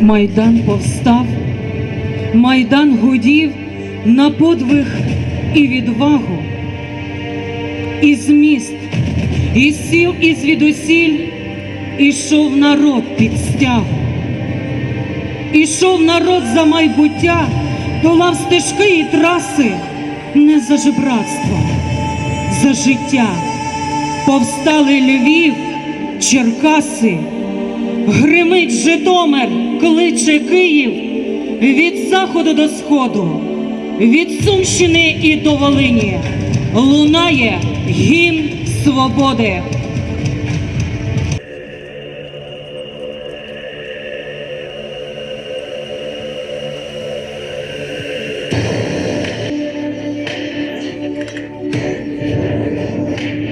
Майдан повстав, Майдан гудів на подвиг і відвагу. Із міст, із сіл, і звідусіль ішов народ під стягу. Ішов народ за майбуття, долав стежки і траси не за жебратство, за життя. Повстали Львів, Черкаси, гримить Житомир, кличе Київ від заходу до сходу, від Сумщини і до Волині лунає гімн свободи. Україно!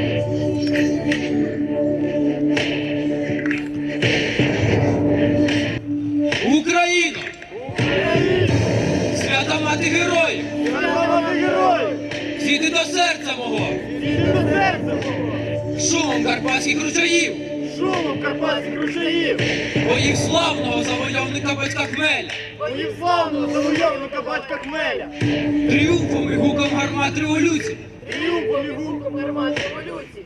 Ручаїв! Боїв славного завойовника батька Хмеля! Боїв славного завойовника батька Хмеля! Тріумфом і гуком гармат революції! Тріумфом і гуком гармат революції!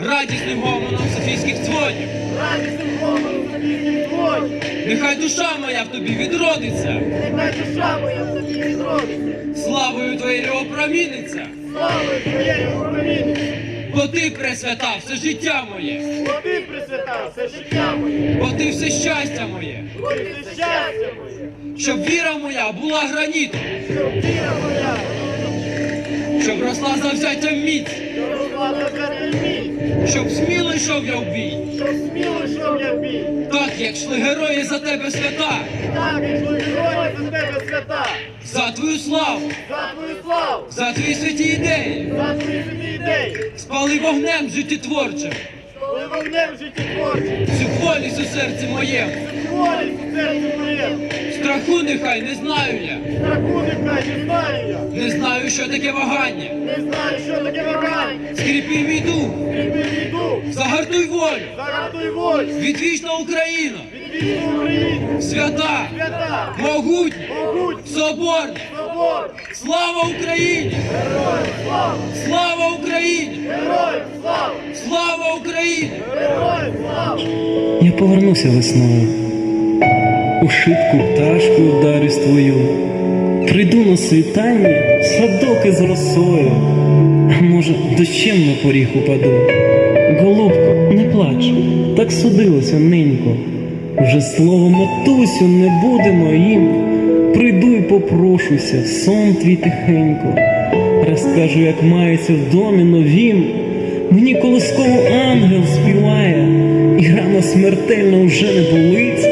Радісним гомоном софійських дзвонів! Радісним гомоном собі твої! Нехай душа моя в тобі відродиться! Нехай душа моя в тобі відродиться! Славою твоєю опроміниться! Славою твоєю управління! Бо ти пресвята все життя моє! Бо ти присвятав все життя моє! Бо ти все щастя моє! Бо ти все щастя моє! Щоб віра моя була гранітом! Щоб віра моя! Щоб росла завзяттям міць! Щоб росла за мій! Щоб сміло йшов я в бій! Щоб сміло йшов я в бій! Так, як шли герої за тебе свята, Так, як герої за тебе свята! За твою славу, За твою славу! за твої святі ідеї, За твої святі ідеї! спали вогнем життєтворчим, Коли вогнем житті всю волість у серці моєму. волі в серці моєму, Страху нехай не знаю я, страху нехай не знаю я, не знаю, що таке вагання. не знаю, що таке вагання, Скріпи мій дух, прийми йду, загартуй волю, загартуй волю, відвічна Україна, відвічну Україну, свята, свята, могутня, свободу, Слава Україні! слава, Україні! слава, Слава Україні! Я повернуся весною, у шибку пташку вдарюсь твою, прийду на світанні, в садок із росою, а може, дощем на поріг упаду. Голубко, не плач, так судилося ненько. Вже слово матусю не буде моїм. Прийду й попрошуся, сон твій тихенько. Розкажу, як мається в домі новім. Мені колисково ангел співає, і рана смертельно вже не болить.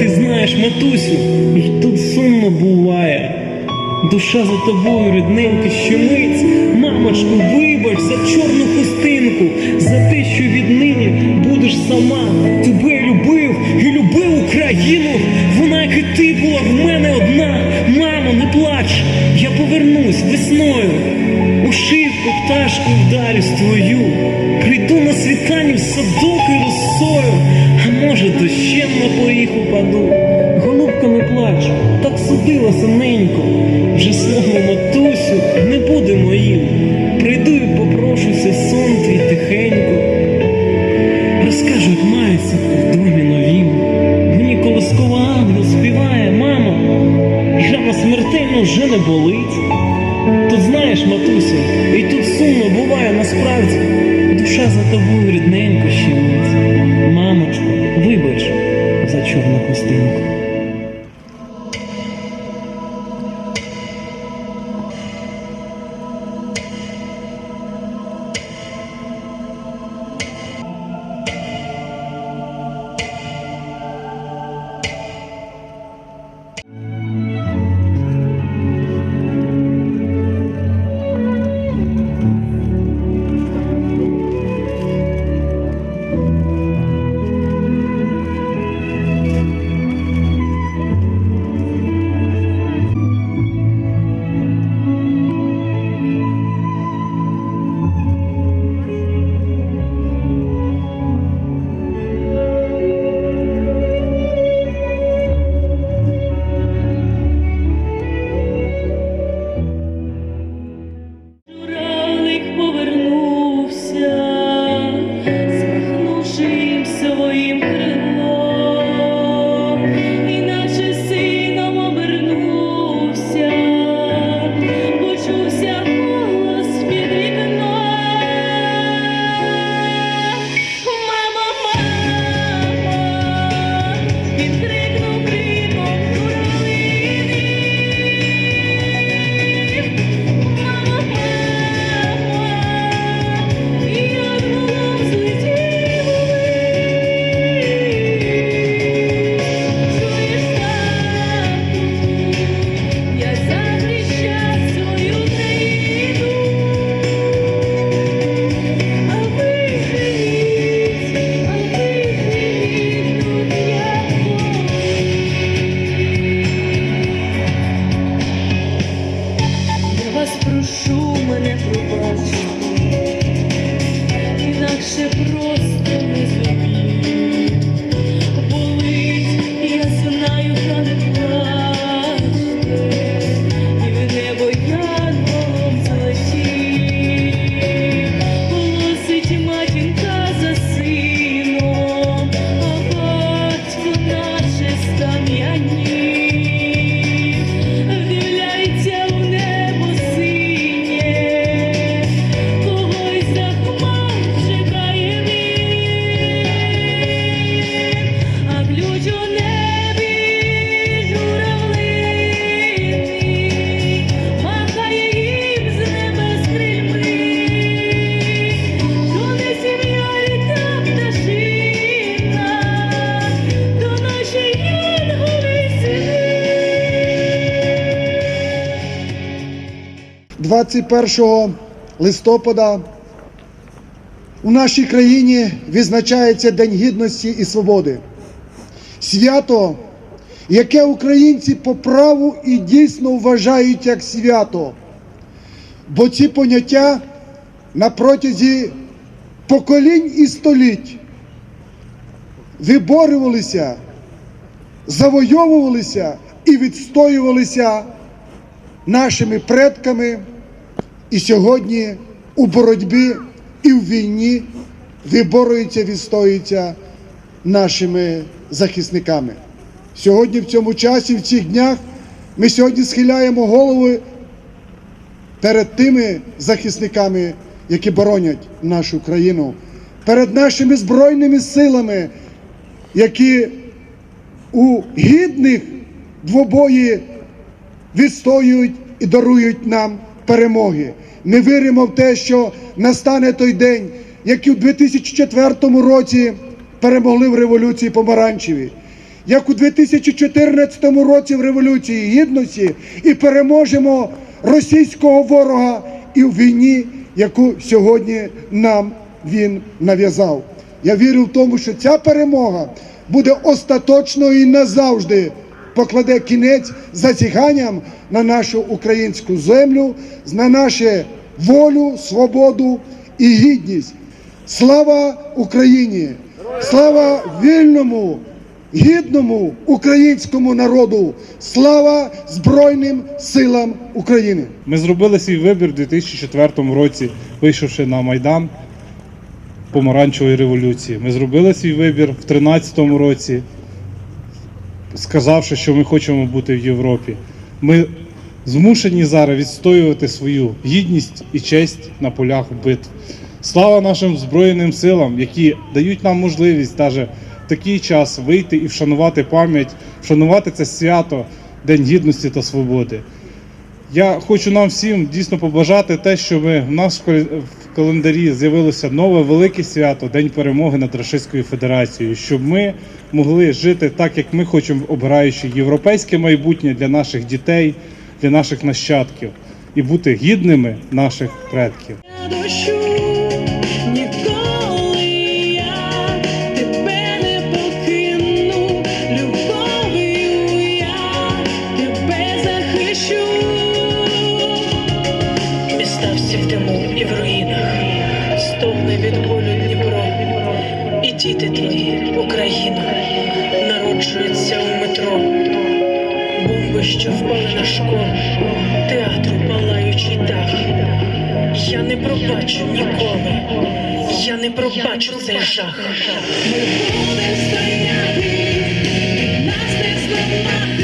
Ти знаєш, матусю, і тут сумно буває. Душа за тобою, рідненька, щемить. Мамочку, вибач за чорну хустинку, за те, що віднині будеш сама. Тебе любив і любив Україну. Вона, як і ти, була в мене одна. Мамо, не плач, я повернусь весною. У шибку пташку вдарюсь твою. Прийду на світанні в садок і росою, а може дощем на поріг упаду. Голубка, не плач, так судилося ненько. Вже слово матусю не буде моїм. Прийду і попрошуся, сон твій тихенько. Розкажу, як мається в домі новім. Мені колискова ангел співає, мама, рана смертельно вже не болить. Тут знаєш, матусю, і тут сумно буває насправді. Душа за тобою рідненько 21 листопада у нашій країні відзначається День Гідності і Свободи. Свято, яке українці по праву і дійсно вважають як свято. Бо ці поняття на протязі поколінь і століть виборювалися, завойовувалися і відстоювалися нашими предками і сьогодні у боротьбі і в війні виборюється, відстоюється нашими захисниками. Сьогодні в цьому часі, в цих днях, ми сьогодні схиляємо голови перед тими захисниками, які боронять нашу країну, перед нашими збройними силами, які у гідних двобої відстоюють і дарують нам перемоги. Ми віримо в те, що настане той день, як і у 2004 році перемогли в революції помаранчеві, як у 2014 році в революції гідності і переможемо російського ворога і в війні, яку сьогодні нам він нав'язав. Я вірю в тому, що ця перемога буде остаточною і назавжди покладе кінець зазіганням на нашу українську землю, на нашу волю, свободу і гідність. Слава Україні! Слава вільному, гідному українському народу! Слава Збройним силам України! Ми зробили свій вибір у 2004 році, вийшовши на Майдан помаранчевої революції. Ми зробили свій вибір в 2013 році, сказавши, що ми хочемо бути в Європі. Ми змушені зараз відстоювати свою гідність і честь на полях битв. Слава нашим Збройним силам, які дають нам можливість навіть в такий час вийти і вшанувати пам'ять, вшанувати це свято, День гідності та свободи. Я хочу нам всім дійсно побажати те, щоб в нас в календарі з'явилося нове велике свято День перемоги над Рашистською Федерацією, щоб ми могли жити так, як ми хочемо, обираючи європейське майбутнє для наших дітей, для наших нащадків і бути гідними наших предків. Народжуються у метро. Бомби, що впали на школу, театру палаючий дах. Я не пробачу ніколи, я не пробачу цей жах. Ми будемо стояти, нас не